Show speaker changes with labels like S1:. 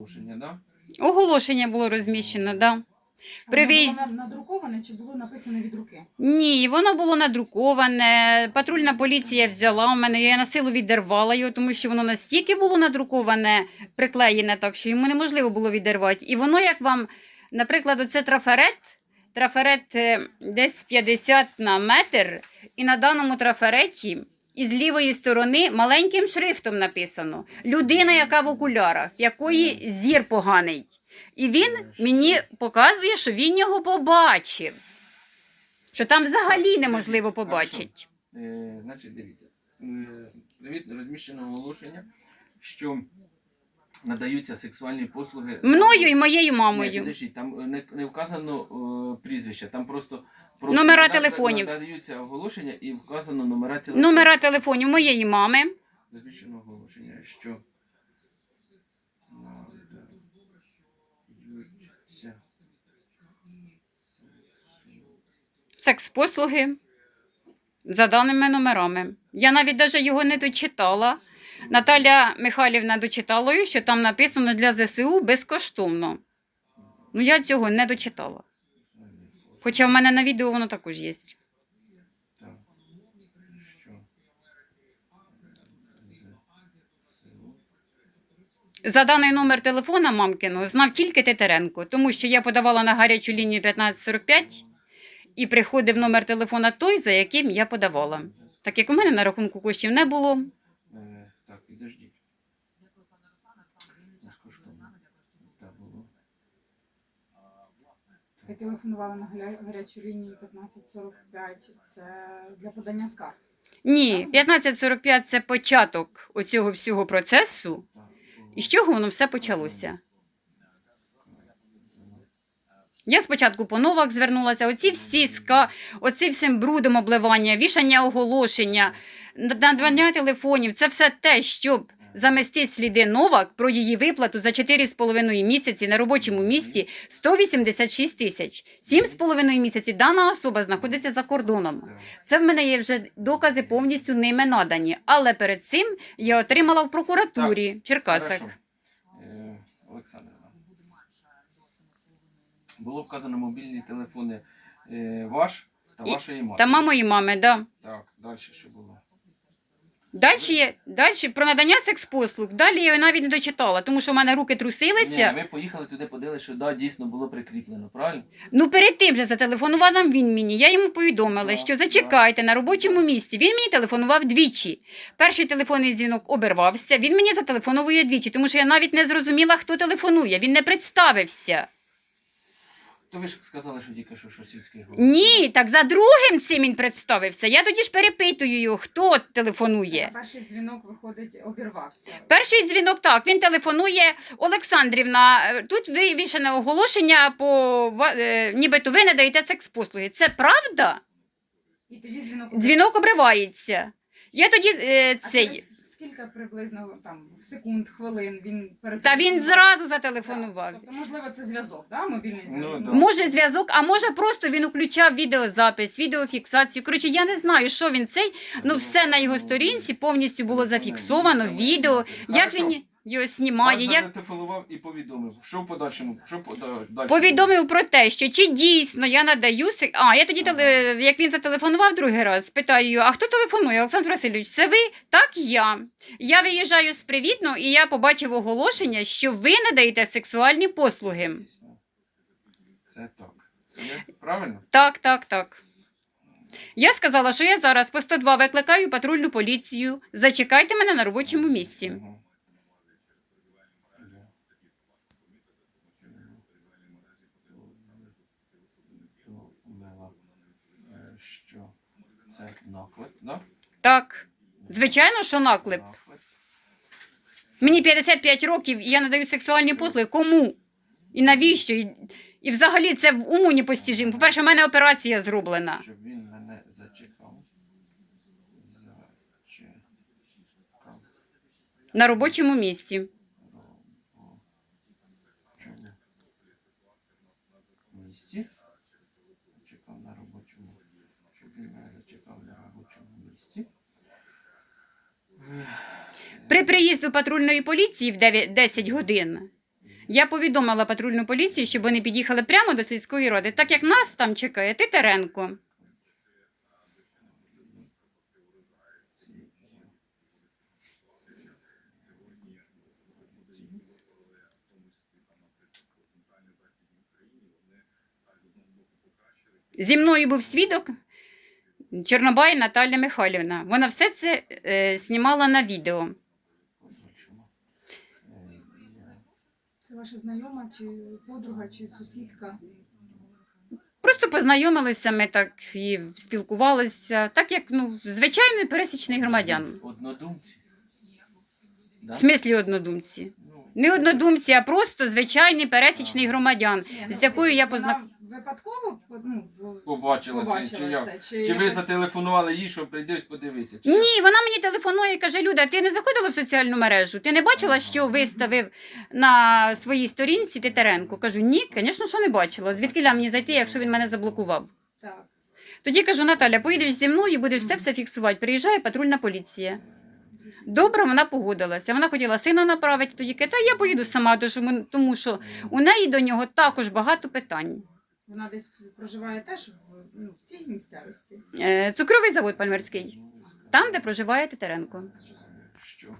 S1: Оголошення, да?
S2: Оголошення було розміщено, да. При
S3: Воно було надруковане чи було написане від руки?
S2: Ні, воно було надруковане. Патрульна поліція взяла у мене. Я на силу відірвала його, тому що воно настільки було надруковане, приклеєне так, що йому неможливо було відірвати. І воно, як вам, наприклад, оце трафарет. Трафарет е, десь 50 на метр, і на даному трафареті із лівої сторони маленьким шрифтом написано людина, яка в окулярах, якої зір поганий. І він мені показує, що він його побачив. Що там взагалі неможливо побачити.
S1: Е, значить, дивіться. Е, розміщено оголошення, що надаються сексуальні послуги.
S2: Мною і моєю
S1: Ні,
S2: мамою.
S1: підождіть, там е, не, не вказано е, прізвища, там просто, просто
S2: Номера
S1: нада-
S2: телефонів.
S1: надаються оголошення і вказано номера телефонів.
S2: Номера телефонів моєї мами.
S1: Розміщено оголошення, що надаються
S2: секс-послуги за даними номерами. Я навіть даже його не дочитала. Наталя Михайлівна дочитала, що там написано для ЗСУ безкоштовно. Ну, я цього не дочитала. Хоча в мене на відео воно також є. За даний номер телефона мамкиного знав тільки Тетеренко, тому що я подавала на гарячу лінію 1545 і приходив номер телефона той, за яким я подавала. Так як у мене на рахунку коштів не було,
S1: Е, Так, підождіть. Безкоштовно. Так було.
S3: Ви телефонували на гаря- гарячу лінію 1545. Це для подання скарг.
S2: ні, 1545 це початок оцього всього процесу. І з чого воно все почалося? Я спочатку по новак звернулася, оці всі ска, оці всім брудом обливання, вішання оголошення, надання телефонів це все те, щоб замести сліди новак про її виплату за 4,5 місяці на робочому місці 186 тисяч. 7,5 місяці дана особа знаходиться за кордоном. Це в мене є вже докази повністю ними надані. Але перед цим я отримала в прокуратурі в Черкасах.
S1: Хорошо. Е, Олександровна. Було вказано мобільні телефони е, ваш та
S2: І-
S1: вашої матері.
S2: Та мамої мами, да.
S1: Так, далі що було?
S2: Далі, далі про надання секс-послуг. Далі я навіть не дочитала, тому що в мене руки трусилися.
S1: Ні, ви поїхали туди, подивилися, що да, дійсно було прикріплено, правильно?
S2: Ну перед тим же зателефонував нам він мені. Я йому повідомила,
S1: Да,
S2: що зачекайте на робочому місці. Він мені телефонував двічі. Перший телефонний дзвінок обірвався. Він мені зателефоновує двічі, тому що я навіть не зрозуміла, хто телефонує. Він не представився.
S1: То ви ж сказали, що тільки що, що сільський голова.
S2: Ні, так за другим цим він представився. Я тоді ж перепитую його, хто телефонує.
S3: Перший дзвінок виходить, обірвався.
S2: Перший дзвінок так, він телефонує Олександрівна. е, Тут вивішене оголошення по ва- е, нібито ви не даєте секс-послуги. Це правда?
S3: І тоді дзвінок
S2: Дзвінок обривається. Я тоді е,
S3: А
S2: цей.
S3: Скільки приблизно там секунд, хвилин він перед
S2: Та він зразу зателефонував.
S3: Тобто, можливо, це зв'язок, да? мобільний
S1: Ну,
S3: зв'язок.
S1: да.
S2: Може зв'язок, а може просто він включав відеозапис, відеофіксацію. Коротше, я не знаю, що він цей. Ну все на його сторінці повністю було зафіксовано, відео, як він його знімає, як
S1: зателефонував і повідомив. Що в подальшому? Що пода- далі?
S2: Повідомив про те, що чи дійсно я надаю сек- А, я тоді, теле- як він зателефонував другий раз, питаю його, а хто телефонує? Олександр Васильович, це ви? Так, я. Я виїжджаю з привітно, і я побачив оголошення, що ви надаєте сексуальні послуги.
S1: Це так. Це правильно?
S2: Так, так, так. Я сказала, що я зараз по 102 викликаю патрульну поліцію. Зачекайте мене на робочому місці.
S1: Мгм. Повідомила, е, Що це наклеп, да?
S2: Так, звичайно, що наклеп.
S1: Наклеп.
S2: Мені 55 років, і я надаю сексуальні послуги. Кому? І навіщо? І, і взагалі це в уму непостіжимо. По-перше, в мене операція зроблена.
S1: Щоб він мене зачекав. Зачекав.
S2: На робочому місці.
S1: Чому? Місці. Чекав на робочому. Щоб він мене зачекав на робочому місці.
S2: При приїзду патрульної поліції в 9, 10 годин Я повідомила патрульну поліцію, щоб вони під'їхали прямо до сільської ради, так як нас там чекає Титеренко. Зі мною був свідок Чорнобай Наталя Михайлівна. Вона все це е, знімала на відео.
S1: Побачимо. Е, я-
S3: Це ваша знайома, чи подруга, чи сусідка?
S2: Просто познайомилися ми так і спілкувалися, так як ну, звичайний пересічний громадян.
S1: Однодумці.
S2: В смислі однодумці.
S1: Ну,
S2: Не однодумці, а просто звичайний пересічний громадян, з
S3: ну,
S2: якою я
S3: вона
S2: позна...
S3: випадково ну,
S1: Побачила, чи, чи
S3: побачила
S1: як?
S3: це?
S1: Чи ви
S3: якось-
S1: зателефонували їй, щоб прийдеш, подивися? Чи як?
S2: Ні, вона мені телефонує і каже: Люда, ти не заходила в соціальну мережу? Ти не бачила, що виставив на своїй сторінці Титеренко? Кажу, ні, звісно, що не бачила. Звідки мені зайти, якщо він мене заблокував?
S3: Так.
S2: Тоді кажу, Наталя, поїдеш зі мною, і будеш все все фіксувати. Приїжджає патрульна поліція. Добре, вона погодилася. Вона хотіла сина направити, тоді каже, та я поїду сама, тому тому що у неї до нього також багато питань.
S3: Вона десь проживає теж в, ну, в цій місцевості.
S2: Е, Цукровий завод Пальмерський, там, де проживає Титеренко.
S1: Що?